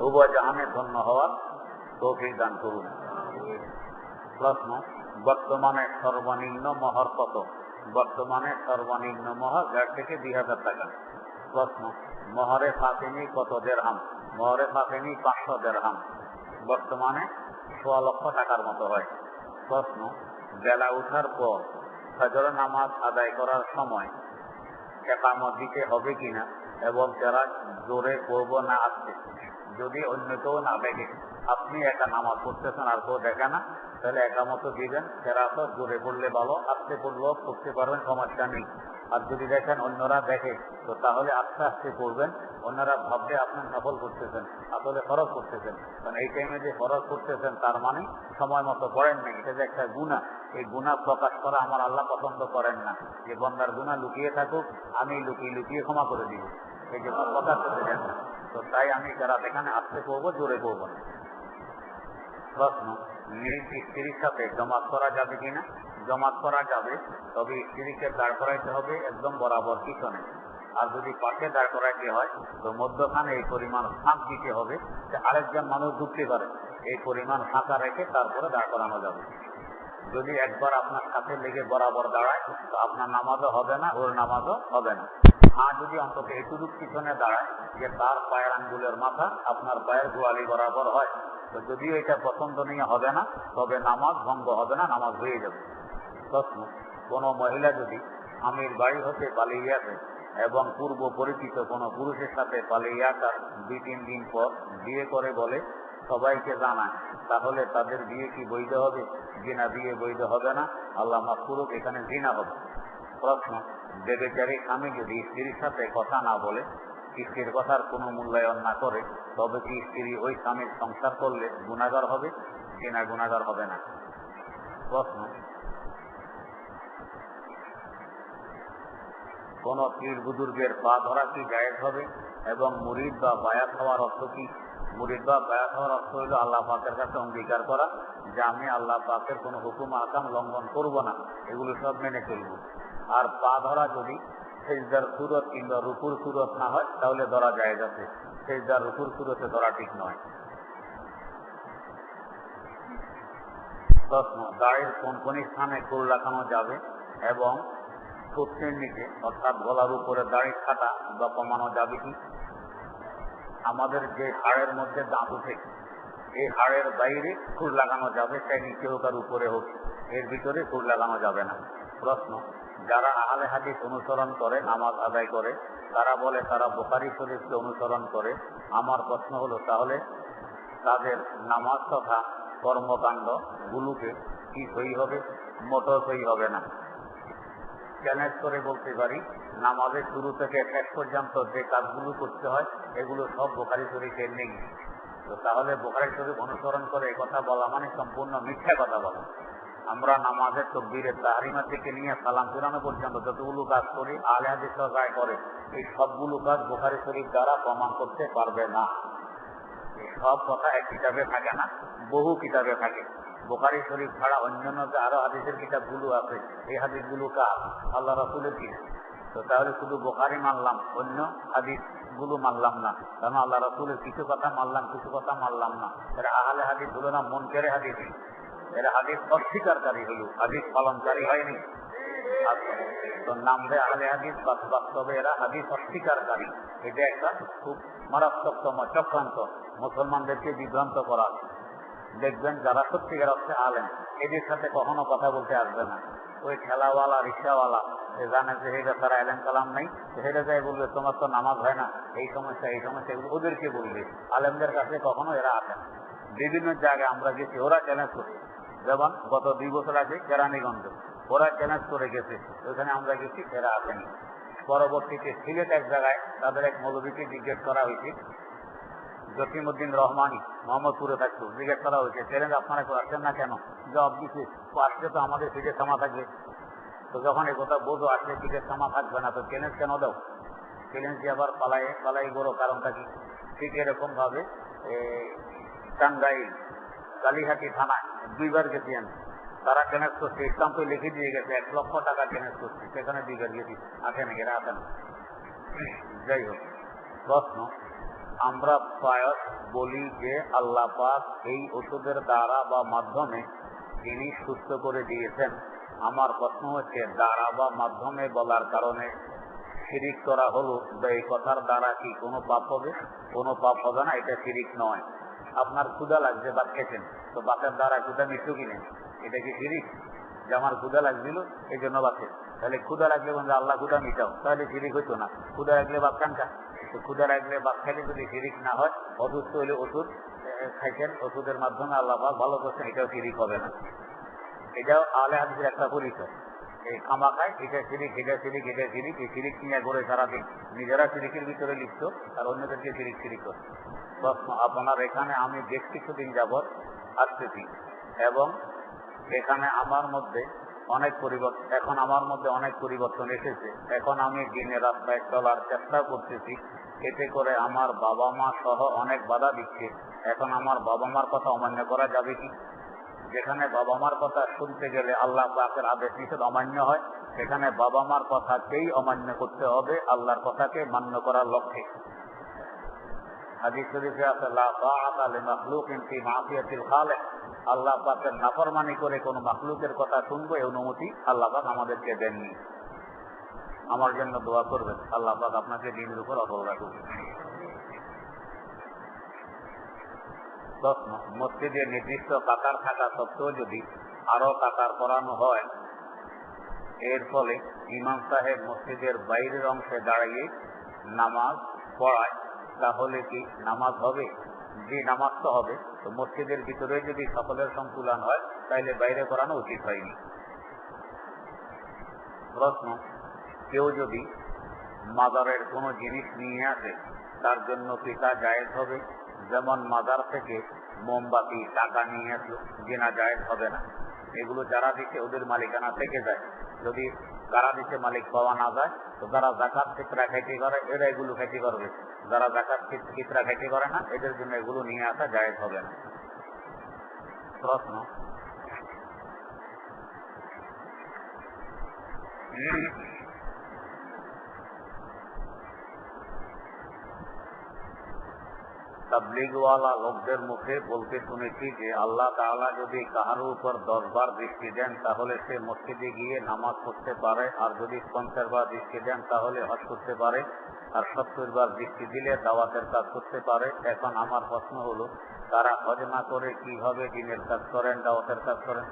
উভয় জাহানে ধন্য হওয়ার তৌফিক দান করুন। প্রশ্ন, বর্তমানে সর্বনিম্ন মহর কত? বর্তমানে সর্বনিম্ন মহর দেড় থেকে দুই হাজার টাকা। প্রশ্ন, মহরে ফাতেমি কত দেড়হাম? মহরে ফাতেমি পাঁচশো দেড়হাম। বর্তমানে সোয়া লক্ষ টাকার মতো হয়। প্রশ্ন, বেলা উঠার পর ফজর নামাজ আদায় করার সময় একামত দিতে হবে কিনা এবং যারা জোরে করব না আসছে যদি অন্য কেউ না দেখে, আপনি একা নামাজ পড়তেছেন আর কেউ দেখে না, তাহলে একামত দিবেন যারা তো জোরে পড়লে ভালো, আস্তে পড়লেও পড়তে পারবেন, সমস্যা নেই। আর যদি দেখেন অন্যরা দেখে, তো তাহলে আস্তে আস্তে করবেন অন্যরা ভাববে আপনি সফল করতেছেন, আসলে খরচ করতেছেন। কারণ এই টাইমে যে খরচ করতেছেন, তার মানে সময় মতো করেন না এটা যে একটা গুণা এই গুণা প্রকাশ করা আমার আল্লাহ পছন্দ করেন না। যে বন্দার গুণা লুকিয়ে থাকুক, আমি লুকিয়ে লুকিয়ে ক্ষমা করে দিব। এই জন্য প্রকাশ করতে দেন না তো তাই আমি যারা এখানে আসতে করব জোরে করব না। প্রশ্ন নিজ স্ত্রীর সাথে জমা করা যাবে কিনা? জমা করা যাবে, তবে স্ত্রীকে দাঁড় করাইতে হবে, একদম বরাবর পিছনে। আর যদি পাশে দাঁড় করাইতে হয়, তো মধ্যখানে এই পরিমাণ ফাঁক দিতে হবে, যে আরেকজন মানুষ ঢুকতে পারে। এই পরিমাণ ফাঁকা রেখে তারপরে দাঁড় করানো যাবে। যদি একবার আপনার সাথে লেগে বরাবর দাঁড়ায়, তো আপনার নামাজও হবে না, ওর নামাজও হবে না। হ্যাঁ যদি অন্তত এটুকু পিছনে দাঁড়ায় যে তার পায়ের আঙ্গুলের মাথা আপনার পায়ের গোয়ালি বরাবর হয়। তো যদিও এটা পছন্দনীয় হবে না, তবে নামাজ ভঙ্গ হবে না, নামাজ হয়ে যাবে। প্রশ্ন, কোন মহিলা যদি স্বামীর বাড়ি হতে পালিয়ে আসে এবং পূর্ব পরিচিত কোনো পুরুষের সাথে পালিয়ে আসার দুই তিন দিন পর বিয়ে করে বলে সবাইকে জানায়, তাহলে তাদের বিয়ে কি বৈধ হবে? জিনা বিয়ে বৈধ হবে না। আল্লাহ মাসকুরুক এখানে জিনা হবে। প্রশ্ন বেবেচারী স্বামী যদি স্ত্রীর সাথে কথা না বলে, স্ত্রীর কথার কোনো মূল্যায়ন না করে, তবে কি স্ত্রী ওই স্বামীর সংসার করলে গুণাগার হবে? কিনা গুণাগার হবে না। প্রশ্ন, কোন পীর বুজুর্গের পা ধরা কি জায়েজ হবে? এবং মুরিদ বা বায়াত হওয়ার অর্থ কি? মুরিদ বা বায়াত হওয়ার অর্থ হইল আল্লাহ পাকের কাছে অঙ্গীকার করা, যে আমি আল্লাহ পাকের কোনো হুকুম আকাম লঙ্ঘন করব না। এগুলো সব মেনে চলব। আর পা ধরা যদি সেজদার সুরত কিংবা রুকুর সুরত না হয়, তাহলে ধরা যায় যাচ্ছে সেজদার রুকুর সুরতে ধরা ঠিক নয়। প্রশ্ন দাড়ির কোন কোন স্থানে কুল লাগানো যাবে এবং ঠোঁটের নিচে, অর্থাৎ গলার উপরে দাড়ি খাটা বা কমানো যাবে কি? আমাদের যে হাড়ের মধ্যে দাঁত উঠে এই হাড়ের বাইরে খুর লাগানো যাবে, সে নিচে হোক আর উপরে হোক, এর ভিতরে খুর লাগানো যাবে না। প্রশ্ন যারা আহলে হাদিস অনুসরণ করে, নামাজ আদায় করে, তারা বলে তারা বোকারি শরীফকে অনুসরণ করে। আমার প্রশ্ন হলো, তাহলে তাদের নামাজ তথা কর্মকাণ্ড গুলোকে কি সই হবে? মোটর সই হবে না। চ্যালেঞ্জ করে বলতে পারি, নামাজের শুরু থেকে শেষ পর্যন্ত যে কাজগুলো করতে হয়, এগুলো সব বোখারি শরীফে নেই। তো তাহলে বোখারি শরীফ অনুসরণ করে কথা বলা মানে সম্পূর্ণ মিথ্যা কথা বলা। আমরা নামাজের তকবীরের তাহারিমা থেকে নিয়ে সালাম ফিরানো পর্যন্ত যতগুলো কাজ করি, আলে হাদিস করে এই সবগুলো কাজ বোখারি শরীফ দ্বারা প্রমাণ করতে পারবে না। সব কথা এক কিতাবে থাকে না, বহু কিতাবে থাকে। বোখারি শরীফ ছাড়া অন্যান্য যে আরও হাদিসের কিতাবগুলো আছে, এই হাদিসগুলো কার? আল্লাহ রাসুলের কিনা তো তাহলে শুধু বোখারি মানলাম, অন্য হাদিসগুলো মানলাম না। কারণ আল্লাহ রাসুলের কিছু কথা মানলাম, কিছু কথা মানলাম না। আহলে হাদিস হলো না মন কেড়ে হাদিস। এরা হাদিস অস্বীকারী হলো, হাদিস পালনকারী হয়নি। তো নাম দেয় আহলে হাদিস, বাস- বাস্তবে এরা হাদিস অস্বীকারী। এটা একটা খুব মারাত্মকতম চক্রান্ত মুসলমানদেরকে বিভ্রান্ত করা। দেখবেন যারা সত্যিকার অর্থে আলেন এদের সাথে কখনো কথা বলতে আসবে না। ওই ঠেলাওয়ালা, রিক্সাওয়ালা সে জানে যে এই ব্যাপারে আলেম কালাম নেই। সেটা যাই বলবে, তোমার তো নামাজ হয় না। এই সমস্যা এই সমস্যা, এগুলো ওদেরকে বলবে। আলেমদের কাছে কখনো এরা আসে না। বিভিন্ন জায়গায় আমরা গেছি, ওরা চ্যালেঞ্জ করছে। যেমন গত দুই বছর আগে কেরানীগঞ্জ। ওরা চ্যালেঞ্জ করে গেছে। ওইখানে আমরা গেছি, এরা আসেনি। পরবর্তীতে সিলেট এক জায়গায় তাদের এক মৌলবীকে জিজ্ঞেস করা হয়েছে জসিমুদ্দিন রহমানি, মোহাম্মদপুরে থাকতো। জিজ্ঞেস করা হয়েছে, চ্যালেঞ্জ আপনারা আসছেন না কেন? জবাব দিচ্ছে "ও আসলে তো আমাদের সিটে থামা থাকবে। তো যখন এই কথা বোঝো আসলে সিটে থামা থাকবে না, তো চ্যালেঞ্জ কেন দাও? চ্যালেঞ্জ দিয়ে আবার পালাই পালাই বড় কারণটা কি? ঠিক এরকমভাবে টাঙ্গাইল কালীহাটি থানায় দুইবার গেছি আমি। তারা চ্যালেঞ্জ করছে স্টাম্পে লিখে দিয়ে গেছে, এক লক্ষ টাকা চ্যালেঞ্জ করছে। সেখানে দুইবার গেছি, আসে না এরা আসে না। যাই হোক, প্রশ্ন, আমরা প্রায় বলি যে আল্লাহ পাক এই ওষুধের দ্বারা বা মাধ্যমে তিনি সুস্থ করে দিয়েছেন। আমার প্রশ্ন হচ্ছে, দ্বারা বা মাধ্যমে বলার কারণে শিরিক করা হলো, বা এই কথার দ্বারা কি কোনো পাপ হবে? কোনো পাপ হবে না, এটা শিরিক নয়। আপনার ক্ষুদা লাগছে বা খেয়েছেন। তো বাতের দ্বারা ক্ষুদা মৃত্যু কিনে এটা কি শিরিক? যে আমার ক্ষুদা লাগছিল, এই জন্য বাঁচে তাহলে ক্ষুদা লাগলে বন্ধু আল্লাহ ক্ষুদা মিটাও। তাহলে শিরিক হইতো না। ক্ষুদা লাগলে বাদ কানকা তো ক্ষুদা লাগলে বাদ খাইলে যদি শিরিক না হয়, অসুস্থ হলে ওষুধ খাইছেন, ওষুধের মাধ্যমে আল্লাহ ভালো করছেন, এটাও শিরিক হবে না। এটাও আলে হাদিসের একটা পরিচয়। এই খামা খায়, এটা সিরিক এটা সিরিক এটা সিরিক এই সিরিক নিয়ে করে সারাদিন। নিজেরা সিরিকের ভিতরে লিপ্ত, আর অন্যদেরকে সিরিক সিরিক করে। প্রশ্ন, আপনার এখানে আমি বেশ কিছুদিন যাবৎ আসতেছি এবং এখানে আমার মধ্যে অনেক পরিবর্তন এখন আমার মধ্যে অনেক পরিবর্তন এসেছে। এখন আমি দিনে রাস্তায় চলার চেষ্টা করতেছি। এতে করে আমার বাবা মা সহ অনেক বাধা দিচ্ছে। এখন আমার বাবা মার কথা অমান্য করা যাবে কি? যেখানে বাবা মার কথা শুনতে গেলে আল্লাহ পাকের আদেশ নিষেধ অমান্য হয়, সেখানে বাবা মার কথাকেই অমান্য করতে হবে আল্লাহর কথাকে মান্য করার লক্ষ্যে। হাদিস শরীফে আছে, লা তাআতা লিমাখলুকিন ফি মাসিয়াতিল খালিক। আল্লাহ পাকের নাফরমানি করে কোন মাখলুকের কথা শুনব, এই অনুমতি আল্লাহ পাক আমাদেরকে দেননি। আমার জন্য দোয়া করবেন, আল্লাহ পাক আপনাকে দিনের উপর অটল রাখুন মসজিদে নির্দিষ্ট কাতার থাকা সত্ত্বেও যদি আরও কাতার করানো হয়, এর ফলে ইমাম সাহেব মসজিদের বাইরের অংশে দাঁড়িয়ে নামাজ পড়ায়। তাহলে কি নামাজ হবে? যে নামাজ তো হবে, তো মসজিদের ভিতরে যদি সকলের সংকুলন হয় তাহলে বাইরে করানো উচিত হয়নি। প্রশ্ন, কেউ যদি মাদারের কোনো জিনিস নিয়ে আসে, তার জন্য কি তা জায়েজ হবে? যেমন মাদার থেকে মোমবাতি, টাকা নিয়ে আসলো, জেনা জায়েজ হবে না। এগুলো যারা দিচ্ছে ওদের মালিকানা থেকে যায়। যদি কারা দিচ্ছে মালিক পাওয়া না যায়, তো তারা জাকাত ফিতরা খেতে করে এরা এগুলো খেতে করবে যারা জাকাত ফিত- ফিতরা খেতে করে না, এদের জন্য এগুলো নিয়ে আসা জায়েজ হবে না। প্রশ্ন? লোকদের মুখে বলতে শুনেছি যে আল্লাহ তাআলা যদি কাহার উপর দশ বার দৃষ্টি দেন, তাহলে সে মসজিদে গিয়ে নামাজ পড়তে পারে, আর যদি পঞ্চাশ বার দৃষ্টি দেন, তাহলে হজ করতে পারে। আর সত্তর বার দৃষ্টি দিলে দাওয়াতের কাজ করতে পারে। এখন আমার প্রশ্ন হলো, তারা হজ না করে কীভাবে দিনের কাজ করেন, দাওয়াতের কাজ করেন?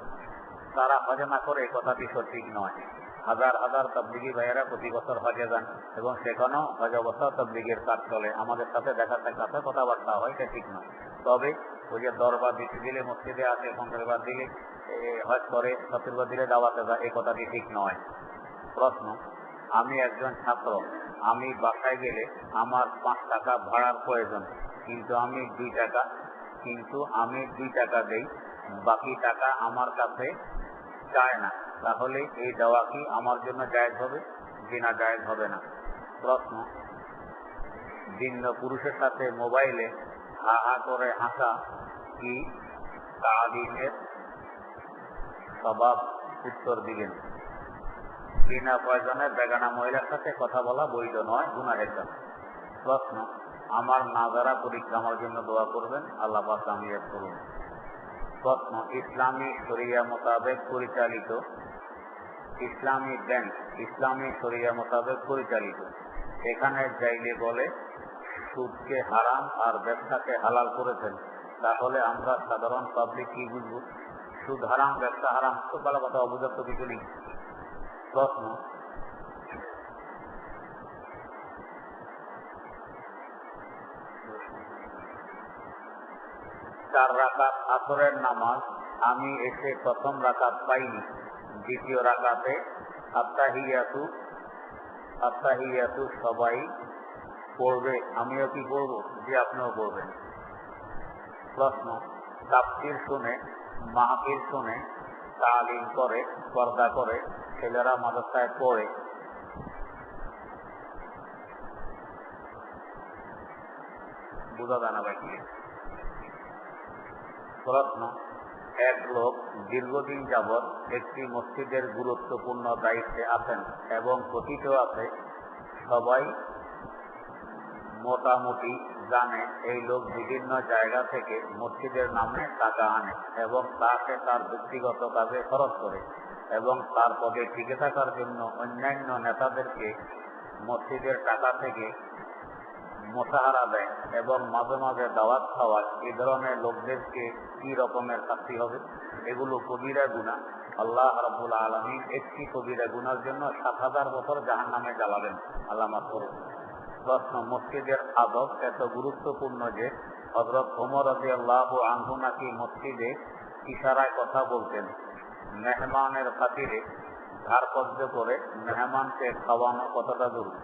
তারা হজ না করে কথাটি সঠিক নয়। হাজার হাজার তবলিগি ভাইয়েরা প্রতি বছর হজে যান এবং সেখানেও হজ অবস্থা তবলিগের কাজ চলে। আমাদের সাথে দেখা সাক্ষাতে কথাবার্তা হয়, এটা ঠিক নয়। তবে ওই যে দরবার দিতে দিলে, মসজিদে আসে পঞ্চাশবার দিলে হজ করে সত্তরবার দিলে দাওয়াতে যায়, এই কথাটি ঠিক নয়। প্রশ্ন, আমি একজন ছাত্র আমি বাসায় গেলে আমার পাঁচ টাকা ভাড়ার প্রয়োজন। কিন্তু আমি দুই টাকা, কিন্তু আমি দুই টাকা দেই, বাকি টাকা আমার কাছে চায় না। তাহলে এই দেওয়া কি আমার জন্য জায়গ হবে বিনা না জায়েজ হবে না? প্রশ্ন, ভিন্ন পুরুষের সাথে মোবাইলে হা হা করে হাসা কি তালিমের স্বভাব উত্তর দিলেন? বিনা প্রয়োজনে বেগানা মহিলার সাথে কথা বলা বৈধ নয়, গুনাহের কাজ প্রশ্ন, আমার নাজারা পরীক্ষা আমার জন্য দোয়া করবেন, আল্লাহ কামিয়াব করুন। প্রশ্ন, ইসলামী শরিয়া মোতাবেক পরিচালিত ইসলামী ব্যাংক, ইসলামী শরিয়া মোতাবেক পরিচালিত। এখানে যাইলে বলে, সুদকে হারাম আর ব্যবসাকে হালাল করেছেন। তাহলে আমরা সাধারণ পাবলিক কি বুঝব? সুদ হারাম, ব্যবসা হারাম খুব ভালো কথা অবুঝাত্ত কিছু নেই। প্রশ্ন চার রাকাত আসরের নামাজ আমি এসে প্রথম রাকাত পাইনি দ্বিতীয় রাকাতে আত্মাহিয়াতু আত্মাহিয়াতু সবাই পড়বে আমিও কি পড়ব যে আপনিও পড়বেন প্রশ্ন তাফসির শুনে, মাহফিল শুনে, তালিম করে, পর্দা করে ছেলেরা মাদ্রাসায় পড়ে বোঝা যায় না ভাই কি? প্রশ্ন, এক লোক দীর্ঘদিন যাবৎ একটি মসজিদের গুরুত্বপূর্ণ দায়িত্বে আছেন এবং কথিত আছে, সবাই মোটামুটি জানে এই লোক বিভিন্ন জায়গা থেকে মসজিদের নামে টাকা আনে এবং তাকে তার ব্যক্তিগত কাজে খরচ করে এবং তার পদে টিকে থাকার জন্য অন্যান্য নেতাদেরকে মসজিদের টাকা থেকে মোশাহারা দেয় এবং মাঝে মাঝে দাওয়াত খাওয়ায়। এই ধরনের লোকদেরকে কি রকমের শাস্তি হবে? এগুলো কবিরা গুণা। আল্লাহ রাবুল আলমী একটি কবিরা গুনার জন্য সাত হাজার বছর জাহান নামে জ্বালাবেন। আল্লাহ করুন। প্রশ্ন, মসজিদের আদব এত গুরুত্বপূর্ণ যে হজরত ওমর আদি আল্লাহ আনহু নাকি মসজিদে ইশারায় কথা বলতেন? মেহমানের খাতিরে ধারপর্য করে মেহমানকে খাওয়ানো কতটা জরুরি?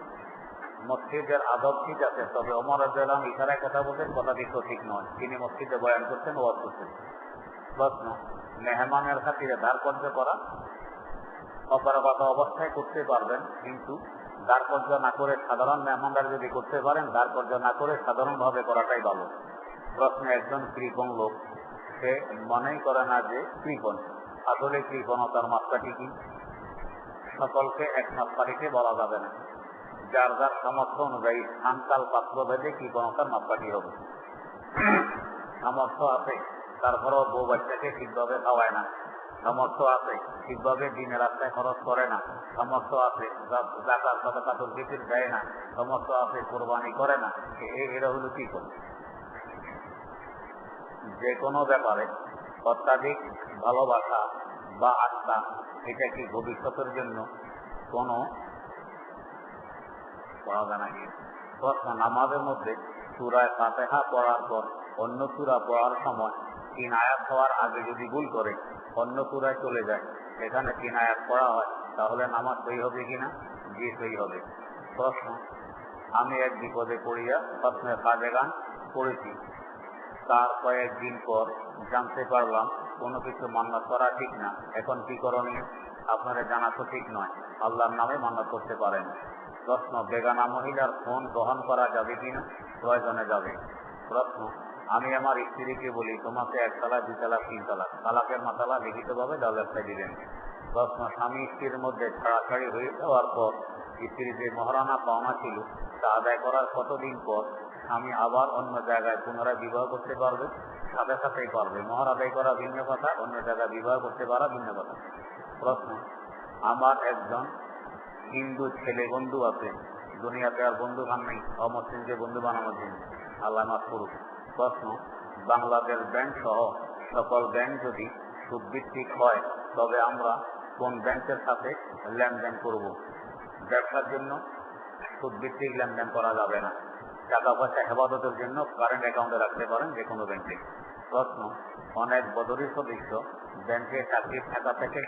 মসজিদের আদব ঠিক আছে, তবে ওমর আদাম ইশারায় কথা বলতেন কথাটি সঠিক নয়। তিনি মসজিদে বয়ান করতেন ওয়াজ করতেন প্রশ্ন মেহমানের খাতিরে ধারপর্য করা অপরাগত অবস্থায় করতে পারবেন, কিন্তু ধারপর্য না করে সাধারণ মেহমানদার যদি করতে পারেন ধারপর্য না করে সাধারণভাবে করাটাই ভালো। প্রশ্ন একজন কৃপণ লোক, সে মনেই করে না যে কৃপণ। আসলে কৃপণতার মাত্রাটি কি? সকলকে এক মাত্রাটিকে বলা যাবে না। যার যার সামর্থ্য অনুযায়ী স্থানকাল পাত্র ভেদে কৃপণতার মাত্রাটি হবে? সামর্থ্য আছে, তারপরেও বউ বাচ্চাকে ঠিকভাবে খাওয়ায় না। সামর্থ্য আছে, ঠিকভাবে দিনের রাস্তায় খরচ করে না। সামর্থ্য আছে জাকাত সদকাতুল ফিতির দেয় না। সামর্থ্য আছে, কোরবানি করে না। এ- এরা হলো কি করে? যে কোনো ব্যাপারে অত্যাধিক ভালোবাসা বা আস্থা, এটা কি ভবিষ্যতের জন্য কোনো পড়া প্রশ্ন, নামাজের মধ্যে সুরায় ফাতেহা পড়ার পর অন্য সুরা পড়ার সময় তিন আয়াত হওয়ার আগে যদি ভুল করে, অন্য সুরায় চলে যায় সেখানে তিন আয়াত পড়া হয়, তাহলে নামাজ সই হবে কিনা জি সই হবে। প্রশ্ন, আমি এক বিপদে পড়িয়া প্রশ্নের কাজে গান পড়েছি তার কয়েকদিন পর জানতে পারলাম, কোনো কিছু মান্নাত করা ঠিক না। এখন কি করণীয়? আপনারা জানা তো ঠিক নয়। আল্লাহর নামে মান্নাত করতে পারেন। প্রশ্ন, বেগানা মহিলার ফোন গ্রহণ করা যাবে কিনা? প্রয়োজনে যাবে। প্রশ্ন, আমি আমার স্ত্রীকে বলি, তোমাকে এক তালা দুই তালা তিন তালা তালাকের মাতালা লিখিতভাবে ব্যবস্থা দিলেন প্রশ্ন, স্বামী স্ত্রীর মধ্যে ছাড়াছাড়ি হয়ে যাওয়ার পর স্ত্রীর যে মহারানা পাওনা ছিল, তা আদায় করার কতদিন পর স্বামী আবার অন্য জায়গায় পুনরায় বিবাহ করতে পারবে? সাথে সাথেই পারবে মহর আদায় করা ভিন্ন কথা, অন্য জায়গায় বিবাহ করতে পারা ভিন্ন কথা। প্রশ্ন, আমার একজন হিন্দু ছেলে বন্ধু আছে, দুনিয়াতে আর বন্ধু বান নেই, অমুসলিমকে বন্ধু বানানোর জন্য আল্লাহ মাফ করুক। প্রশ্ন, বাংলাদেশ ব্যাংক সহ সকল ব্যাংক যদি সুদভিত্তিক হয়, তবে আমরা কোন ব্যাংকের সাথে লেনদেন করব? ব্যবসার জন্য সুদভিত্তিক লেনদেন করা যাবে না। টাকা পয়সা হেফাজতের জন্য কারেন্ট অ্যাকাউন্টে রাখতে পারেন যে কোনো ব্যাংকে প্রশ্ন। অনেক বদরি সদস্য ব্যাংকে টাকা থেকে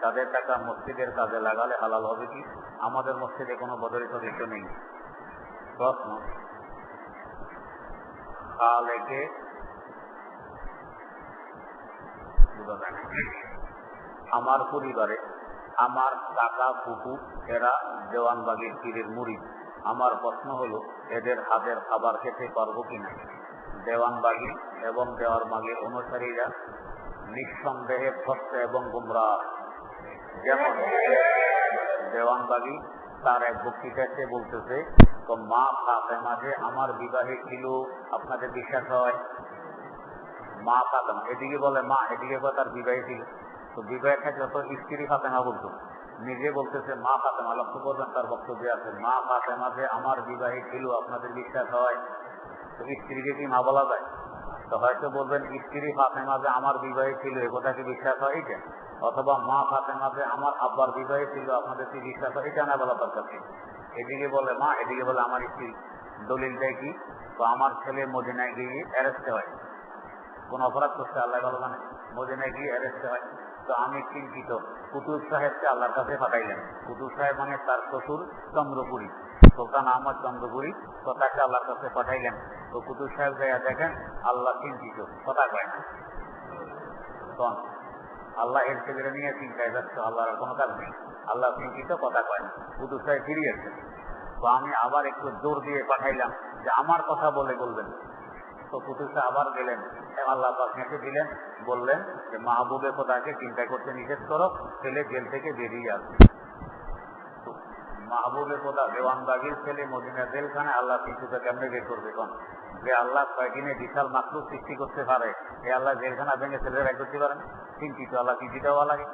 তাদের টাকা মসজিদের কাজে লাগালে হালাল হবে কি? আমাদের মসজিদে কোনো বদরি সদস্য নেই। প্রশ্ন। খালেকে। আমার পরিবারে আমার কাকা ফুপু এরা দেওয়ানবাগির পীরের মুড়ি। আমার প্রশ্ন হলো, এদের হাতের খাবার খেতে পারব কিনা? দেওয়ানবাগি এবং দেওয়ার মাগের অনুসারীরা নিঃসন্দেহে ভ্রষ্ট এবং গুমরা যেমন দেওয়ানবাগি তার এক বক্তৃতাতে বলতেছে, তো মা ফাতেমা যে আমার বিবাহে ছিল আপনাদের বিশ্বাস হয়? মা ফাতেমা, এদিকে বলে, মা, এদিকে বলে তার বিবাহে ছিল তো বিবাহে থাকলে তো স্ত্রী ফাতেমা বলতো। নিজে বলতেছে, মা ফাতেমা, লক্ষ্য করবেন তার বক্তব্য আছে, মা ফাতেমা যে আমার বিবাহে ছিল আপনাদের বিশ্বাস হয়। স্ত্রীকে কি মা বলা যায়, তো হয়তো বলবেন স্ত্রী ফাতেমা যে আমার বিবাহে ছিল, এ কথা কি বিশ্বাস হয় এটা? অথবা, মা ফাতেমা যে আমার আব্বার বিবাহে ছিল, আপনাদের কি বিশ্বাস হয়? এটা না বলা দরকার ছিল। এদিকে বলে, মা, এদিকে বলে আমার স্ত্রী দলিল দেয় কি? তো আমার ছেলে মদিনায় গিয়ে অ্যারেস্টে হয়। কোন অপরাধ করছে আল্লাহ ভালো মানে মদিনায় গিয়ে অ্যারেস্টে হয়। তো আমি চিন্তিত কুতুব সাহেবকে আল্লাহর কাছে পাঠাইলেন কুতুব সাহেব মানে তার শ্বশুর চন্দ্রপুরী। সুলতান আহমদ চন্দ্রপুরী। তো তাকে আল্লাহর কাছে পাঠাইলেন কুতুব সাহেব যাইয়া দেখেন, আল্লাহ চিন্তিত। কথা কয় না। আল্লাহ এর ছেলেরা নিয়ে চিন্তায় আল্লাহর কোনো কাজ নেই। আল্লাহ চিন্তিত, কথা কয় না। কুতুব সাহেব তো আমি আবার একটু জোর দিয়ে পাঠাইলাম যে আমার কথা বলে বলবেন। তো কুতুবটা আবার গেলেন আল্লাহ হেঁটে দিলেন, বললেন যে মাহবুবে খোদাকে চিন্তা করতে নিষেধ করো, ছেলে জেল থেকে বেরিয়ে আসবে। তো মাহবুবে কোথা দেওয়ানবাগির ছেলে মদিনা জেলখানে আল্লাহ শিশুকে কেমনে বের করবে কোন? যে আল্লাহ কয়েকদিনে বিশাল মাত্র সৃষ্টি করতে পারে? এ আল্লাহ জেলখানা ভেঙে ছেলে রায় করতে পারেন। চিন্তিত আল্লাহ চিন্তি দেওয়া লাগে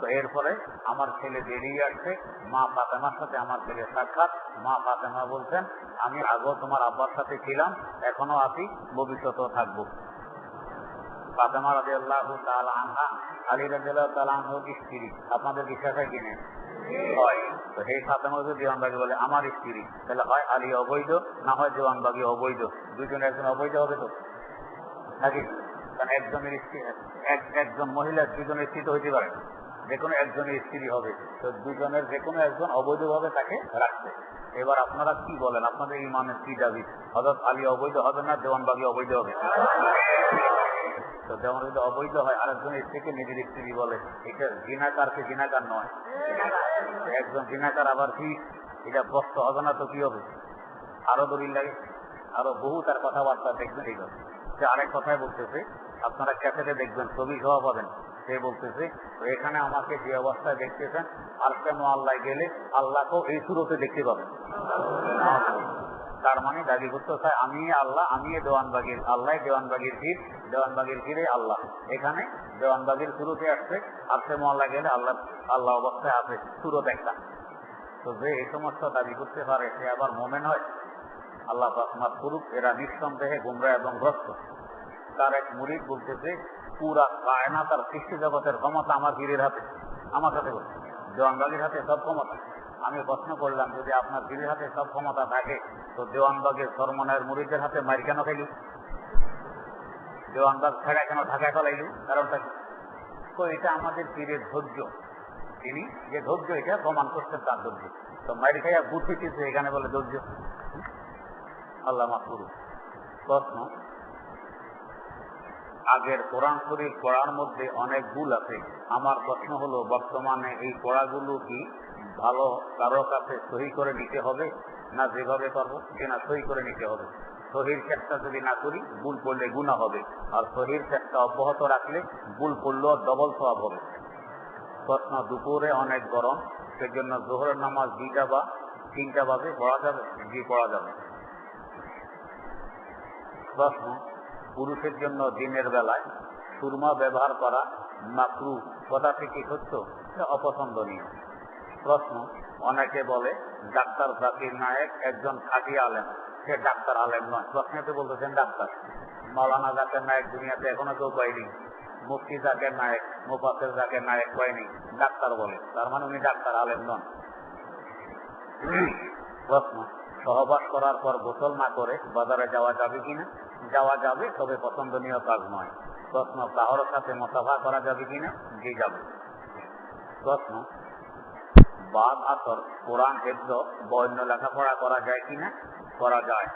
তো এরপরে আমার ছেলে বেরিয়ে আসছে। মা ফাতেমার সাথে আমার ছেলে সাক্ষাৎ। মা ফাতেমা বলছেন, আমি আগেও তোমার আব্বার সাথে ছিলাম, এখনও আছি, ভবিষ্যতেও থাকব। ফাতেমা রাজি আল্লাহ আনহা, আলী রাজি আল্লাহ স্ত্রী? আপনাদের বিশ্বাস হয় কিনে হয়। তো সেই বলে, আমার স্ত্রী। তাহলে হয় আলী অবৈধ, না হয় অবৈধ? দুজন একজন অবৈধ হবে তো? নাকি? কারণ একজনের স্ত্রী একজন মহিলা দুজনের হইতে পারে। যে কোনো একজনের স্ত্রী হবে। তো দুজনের যে কোনো একজন অবৈধভাবে তাকে রাখছে এবার আপনারা কি বলেন? আপনাদের ইমানের কি দাবি? হজরত আলী অবৈধ হবে না দেওয়ানবাগি অবৈধ হবে? তো যেমন যদি অবৈধ হয় আরেকজন স্ত্রীকে নিজের স্ত্রী বলে। এটা জিনাকারকে জিনাকার নয়। একজন জিনাকার আবার কি? এটা হবে না তো কি হবে? আরও দলিল লাগে। আরও বহু তার কথাবার্তা দেখবেন এই। সে আরেক কথাই বলতেছে, আপনারা ক্যাসেটে দেখবেন, ছবি সহ পাবেন। সে বলতেছে এখানে আমাকে যে অবস্থায় দেখতেছেন আর কেন আল্লাহ গেলে আল্লাহকেও এই সুরতে দেখতে পাবেন। তার মানে দাবি করতে চায় আমি আল্লাহ আমি দেওয়ানবাগির আল্লাহ দেওয়ানবাগির ভিড় দেওয়ানবাগির ভিড়ে আল্লাহ। এখানে দেওয়ানবাগির শুরুতে আসছে আসছে মহল্লা গেলে আল্লাহ আল্লাহ অবস্থায় আছে সুরত একটা। তো যে এই সমস্ত দাবি করতে পারে, সে আবার মোমেন হয়। আল্লাহ রহমাত করুক এরা নিঃসন্দেহে গুমরা এবং ভ্রষ্ট। তার এক মুরিদ বলতেছে, পুরা কায়না তার সৃষ্টি জগতের ক্ষমতা আমার বীরের হাতে। আমার হাতে বলছে দেওয়ানবাগির হাতে সব ক্ষমতা। আমি প্রশ্ন করলাম, যদি আপনার বীরের হাতে সব ক্ষমতা থাকে, তো দেওয়ানবাগের সরমনের মুরিদের হাতে মারি কেন খাইলি? দেওয়ানবাগ ছাড়া কেন ঢাকায় ফেলাইলি কারণটা তো এটা আমাদের পীরের ধৈর্য। তিনি যে ধৈর্য, এটা প্রমাণ করছেন তার ধৈর্য। তো মারি খাইয়া বুদ্ধি কিছু এখানে বলে ধৈর্য। আল্লাহ মাহফুর প্রশ্ন, আগের কোরআন শরীফ পড়ার মধ্যে অনেক ভুল আছে। আমার প্রশ্ন হলো, বর্তমানে এই পড়াগুলো কি ভালো, কারও কাছে সহি করে নিতে হবে, না যেভাবে পারব সেনা সহি করে নিতে হবে? সহির চেষ্টা যদি না করি, ভুল পড়লে গুণা হবে। আর সহির চেষ্টা অব্যাহত রাখলে ভুল পড়লেও ডবল সব হবে। প্রশ্ন, দুপুরে অনেক গরম, সেজন্য জোহরের নামাজ দুইটা বা তিনটা বাজে পড়া যাবে জি পড়া যাবে? প্রশ্ন, পুরুষের জন্য দিনের বেলায় সুরমা ব্যবহার করা মাকরু কথা থেকে সত্য? অপছন্দনীয়। প্রশ্ন, অনেকে বলে ডাক্তার জাকির নায়েক একজন খাঁটি আলেম। সে ডাক্তার আলেম নয়। প্রশ্নতে বলতেছেন ডাক্তার, মৌলানা জাকের নায়ক দুনিয়াতে এখনও কেউ পাইনি মুফতি জাকের নায়ক, মুফাসের জাকের নায়ক পাইনি ডাক্তার বলে। তার মানে উনি ডাক্তার আলেম নন। প্রশ্ন, সহবাস করার পর গোসল না করে বাজারে যাওয়া যাবে কিনা? যাওয়া যাবে, তবে পছন্দনীয় কাজ নয়। প্রশ্ন কাহর সাথে মোসাফা করা যাবে কিনা? জি, যাবে। প্রশ্ন, বাদ আসর, কোরআন হেফজ বন্য লেখাপড়া করা যায় কিনা? করা যায়।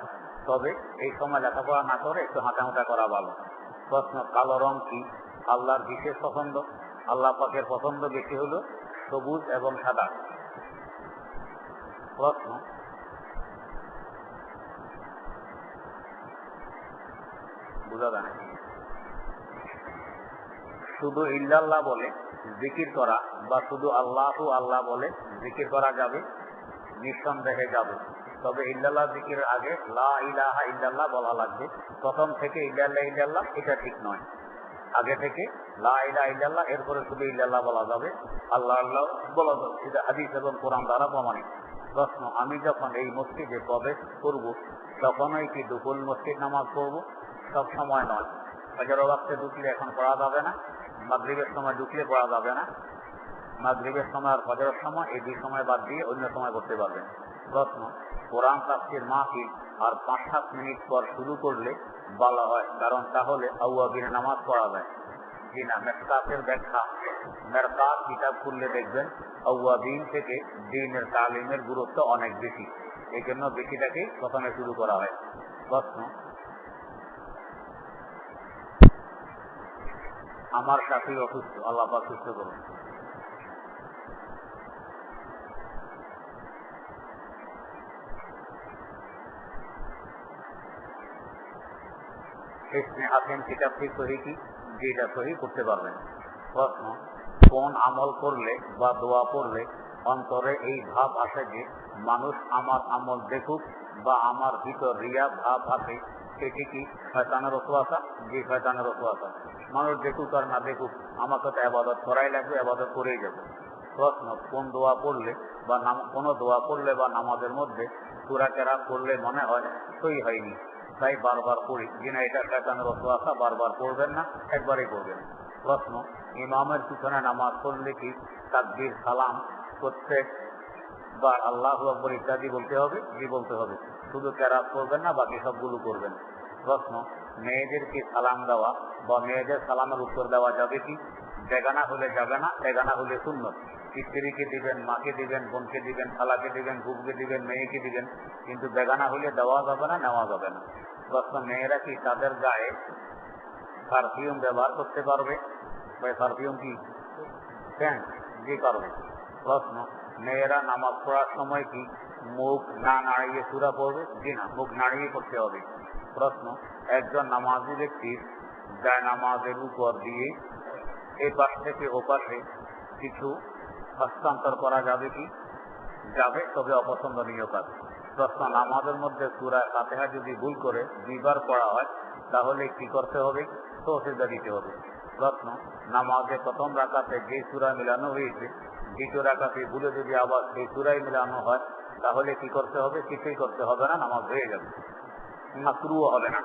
তবে এই সময় লেখাপড়া না করে একটু হাঁটাহাঁটা করা ভালো। প্রশ্ন, কালো রং কি? আল্লাহর বিশেষ পছন্দ? আল্লাহ পাকের পছন্দ বেশি হলো সবুজ এবং সাদা। প্রশ্ন, বুঝা যায়। শুধু ইল্লাল্লাহ বলে জিকির করা বা শুধু আল্লাহ আল্লাহ বলে জিকির করা যাবে, নিঃসন্দেহে যাবে। তবে ইল্লাল্লাহ জিকিরের আগে লা ইলাহা ইল্লাল্লাহ বলা লাগবে। প্রথম থেকে ইল্লাল্লাহ ইল্লাল্লাহ, এটা ঠিক নয়। আগে থেকে লা ইলাহা ইল্লাল্লাহ, এরপরে শুধু ইল্লাল্লাহ বলা যাবে। আল্লাহ আল্লাহ বলা যাবে। এটা হাদিস এবং কোরআন দ্বারা প্রমাণিত। প্রশ্ন, আমি যখন এই মসজিদে প্রবেশ করব, তখনই কি দুপুল মসজিদ নামাজ পড়ব? সব সময় নয়। ফজর ওয়াক্তে ঢুকলে এখন পড়া যাবে না, মাগরিবের সময় ঢুকলে পড়া যাবে না। মাগরিবের সময় আর ফজরের সময়, এই দুই সময় বাদ দিয়ে অন্য সময় করতে পারবেন। প্রশ্ন কোরআন তাফসির মাহফিল আর পাঁচ সাত মিনিট পর শুরু করলে ভালো হয়, কারণ তাহলে আউয়াবির নামাজ পড়া যায়। জি না, মেসকাতের ব্যাখ্যা। মেরকাত কিতাব খুললে দেখবেন আউয়াবিন থেকে দিনের তালিমের গুরুত্ব অনেক বেশি। এই জন্য বেশিটাকে প্রথমে শুরু করা হয়। প্রশ্ন, আমার সাথে অসুস্থ, আল্লাহ সুস্থ করুন। কি? সহি করতে পারবেন। প্রশ্ন, কোন আমল করলে বা দোয়া পড়লে অন্তরে এই ভাব আসে যে মানুষ আমার আমল দেখুক বা আমার ভিতর রিয়া ভাব আসে সেটি কি শয়তানের অসুয়াশা যে শয়তানের অসুয়াশা মানুষ দেখুক আর না দেখুক আমাকে তো আবাদত করাই লাগবে, আবাদত করেই যাবে। প্রশ্ন, কোন দোয়া পড়লে বা নাম, কোনো দোয়া পড়লে বা নামাজের মধ্যে সুরা কেরা করলে মনে হয় সই হয়নি? তাই বারবার পড়ি। যিনি এটা শয়তানের অসুয়াশা বারবার পড়বেন না, একবারই পড়বেন প্রশ্ন, ইমামের পিছনে নামাজ পড়লে কি তাকবীর, সালাম প্রত্যেক বার আল্লাহ আকবর ইত্যাদি বলতে হবে? জি, বলতে হবে। শুধু কেরাত করবেন না, বাকি সবগুলো করবেন। প্রশ্ন মেয়েদেরকে সালাম দেওয়া বা মেয়েদের সালামের উত্তর দেওয়া যাবে কি? বেগানা হলে যাবে না, বেগানা হলে শূন্য স্ত্রীকে দিবেন, মাকে দিবেন, বোনকে দিবেন, খালাকে দিবেন বুবকে দিবেন, মেয়েকে দিবেন, কিন্তু বেগানা হলে দেওয়া যাবে না, নেওয়া যাবে না। মেয়েরা কি তাদের গায়ে পারফিউম ব্যবহার করতে পারবে? পারফিউম কি? হ্যাঁ জি পারবে প্রশ্ন, মেয়েরা নামাজ পড়ার সময় কি মুখ না নাড়িয়ে সুরা পড়বে? জি না, মুখ নাড়িয়ে করতে হবে। প্রশ্ন, একজন নামাজি ব্যক্তির যায় নামাজের উপর দিয়ে এই পাশ থেকে ও পাশে কিছু হস্তান্তর করা যাবে কি? যাবে, তবে অপছন্দনীয় কাজ। প্রশ্ন নামাজের মধ্যে সুরা ফাতেহা যদি ভুল করে দুইবার পড়া হয়, তাহলে কি করতে হবে? তৌসিদা দিতে হবে। প্রশ্ন, নামাজে প্রথম রাকাতে যে সুরা মিলানো হয়েছে, দ্বিতীয় রাকাতে ভুলে যদি আবার সেই সুরাই মিলানো হয়, তাহলে কি করতে হবে? কিছুই করতে হবে না, নামাজ হয়ে যাবে। মাকরুও হবে না।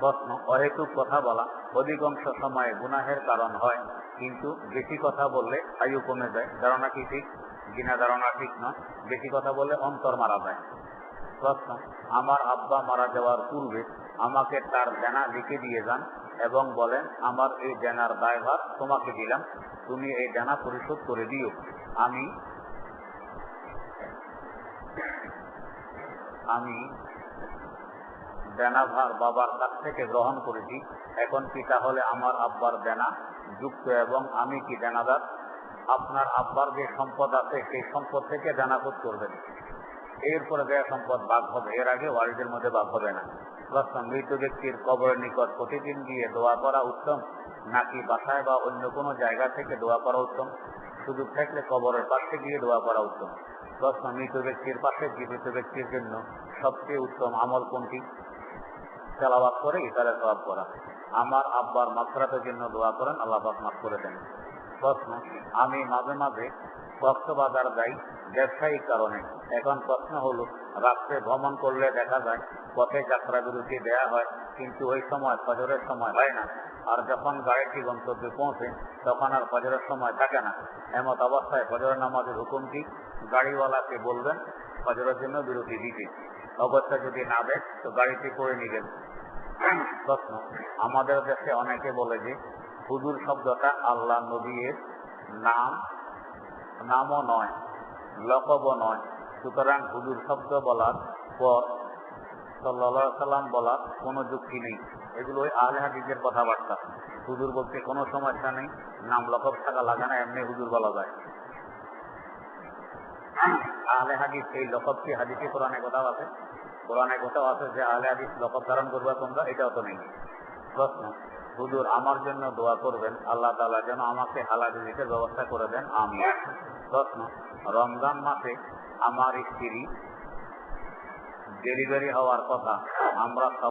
প্রশ্ন, অহেতুক কথা বলা অধিকাংশ সময়ে গুনাহের কারণ হয়, কিন্তু বেশি কথা বললে আয়ু কমে যায়। ধারণা কি ঠিক? বিনা ধারণা ঠিক নয়। বেশি কথা বললে অন্তর মারা যায়। আমার আব্বা মারা যাওয়ার পূর্বে আমাকে তার দেনা লিখে দিয়ে যান এবং বলেন, আমার এই দেনার দায়ভার তোমাকে দিলাম, তুমি এই দেনা পরিশোধ করে দিও। আমি আমি দেনাভার বাবার কাছ থেকে গ্রহণ করেছি। এখন কি তাহলে আমার আব্বার দেনা যুক্ত এবং আমি কি দেনাদার আপনার আব্বার যে সম্পদ আছে, সেই সম্পদ থেকে দেনা শোধ করবেন এরপরে দেয়া সম্পদ ভাগ হবে। এর আগে ওয়ারিদের মধ্যে ভাগ হবে না। প্রশ্ন, মৃত ব্যক্তির কবরের নিকট প্রতিদিন গিয়ে দোয়া করা উত্তম? নাকি বাসায় বা অন্য কোনো জায়গা থেকে দোয়া করা উত্তম? সুযোগ থাকলে কবরের পাশে গিয়ে দোয়া করা উত্তম। প্রশ্ন, মৃত ব্যক্তির পাশে জীবিত ব্যক্তির জন্য সবচেয়ে উত্তম আমল কোনটি? তেলাবাদ করে ইতারে সবাব করা। আমার আব্বার মাত্রাতের জন্য দোয়া করেন, আল্লাহ মাফ করে দেন। প্রশ্ন, আমি মাঝে মাঝে কক্সবাজার যাই ব্যবসায়িক কারণে। এখন প্রশ্ন হলো। রাত্রে ভ্রমণ করলে দেখা যায়, পথে যাত্রা বিরতি দেয়া হয়, কিন্তু ওই সময় ফজরের সময় হয় না। আর যখন গাড়িটি গন্তব্যে পৌঁছে, তখন আর ফজরের সময় থাকে না। এমত অবস্থায় ফজরের নামাজের হুকুম কি? গাড়িওয়ালাকে বলবেন, ফজরের জন্য বিরতি দিতে। অবস্থা যদি না দেয়, তো গাড়িটি করে নিবেন। প্রশ্ন, আমাদের দেশে অনেকে বলে যে, হুজুর শব্দটা আল্লাহ নবীর নাম, নামও নয়, লকবও নয় সুতরাং হুজুর শব্দ বলার পর সাল্লা সাল্লাম বলার কোনো যুক্তি নেই। এগুলো ওই আহলে হাদিসের কথাবার্তা। হুজুর বলতে কোনো সমস্যা নেই, নাম লকব থাকা লাগে না, এমনি হুজুর বলা যায়। আহলে হাদিস, এই লকবটি হাদিসে কোরআনে কোথাও আছে? কোরআনে কোথাও আছে যে আহলে হাদিস লকব ধারণ করবে তোমরা? এটাও তো নেই। প্রশ্ন, হুজুর আমার জন্য দোয়া করবেন, আল্লাহ তাআলা যেন আমাকে হালাল ব্যবস্থা করে দেন আমি প্রশ্ন, রমজান মাসে আমার স্ত্রী ডেলিভারি হওয়ার কথা। আমরা